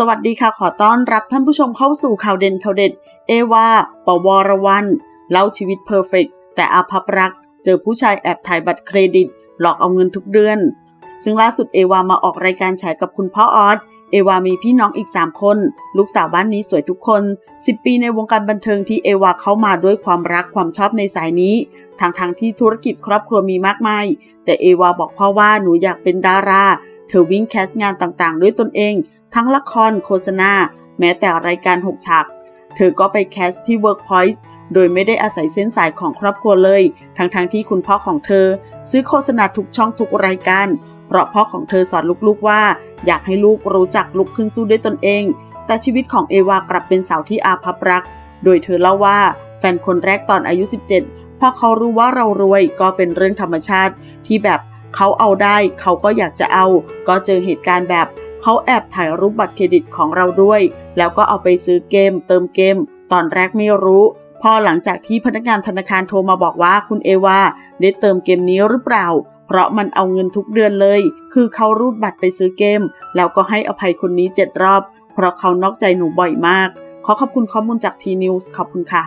สวัสดีค่ะขอต้อนรับท่านผู้ชมเข้าสู่ข่าวเด่นข่าวเด็ด เอวาปวรวัน เล่าชีวิตเพอร์เฟกแต่อาภัพรัก เจอผู้ชายแอบถ่ายบัตรเครดิต หลอกเอาเงินทุกเดือน ซึ่งล่าสุดเอวามาออกรายการฉายกับคุณพ่อออสเอวามีพี่น้องอีก 3 คน ลูกสาวบ้านนี้สวยทุกคน 10 ปีในวงการบันเทิงที่เอวาเข้ามาด้วยความรักความชอบในสายนี้ทางทางที่ธุรกิจครอบครัวมีมากมาย แต่เอวาบอกพ่อว่าหนูอยากเป็นดารา เธอวิ่งแคสงานต่างๆ ด้วยตนเอง ทั้งละครโฆษณา แม้แต่รายการหกฉาก เธอก็ไปแคสที่ Workpoint โดยไม่ได้อาศัยเส้นสายของครอบครัวเลย ทั้งๆทที่คุณพ่อของเธอ ซื้อโฆษณาทุกช่องทุกรายการ เพราะพ่อของเธอสอนลูกๆว่า อยากให้ลูกรู้จักลุกขึ้นสู้ด้วยตนเอง แต่ชีวิตของเอวากลับเป็นสาวที่อาภัพรัก โดยเธอเล่าว่าแฟนคนแรกตอนอายุ 17 พอเขารู้ว่าเรารวยก็เป็นเรื่องธรรมชาติที่แบบเขาเอาได้เขาก็อยากจะเอา ก็เจอเหตุการณ์แบบ เขาแอบถ่ายรูปบัตรเครดิตของเราด้วย แล้วก็เอาไปซื้อเกม เติมเกม ตอนแรกไม่รู้ พอหลังจากที่พนักงานธนาคารโทรมาบอกว่าคุณเอวาได้เติมเกมนี้หรือเปล่า เพราะมันเอาเงินทุกเดือนเลย คือเขารูดบัตรไปซื้อเกม แล้วก็ให้อภัยคนนี้เจ็ดรอบ เพราะเขานอกใจหนูบ่อยมาก ขอขอบคุณข้อมูลจากทีนิวส์ขอบคุณค่ะ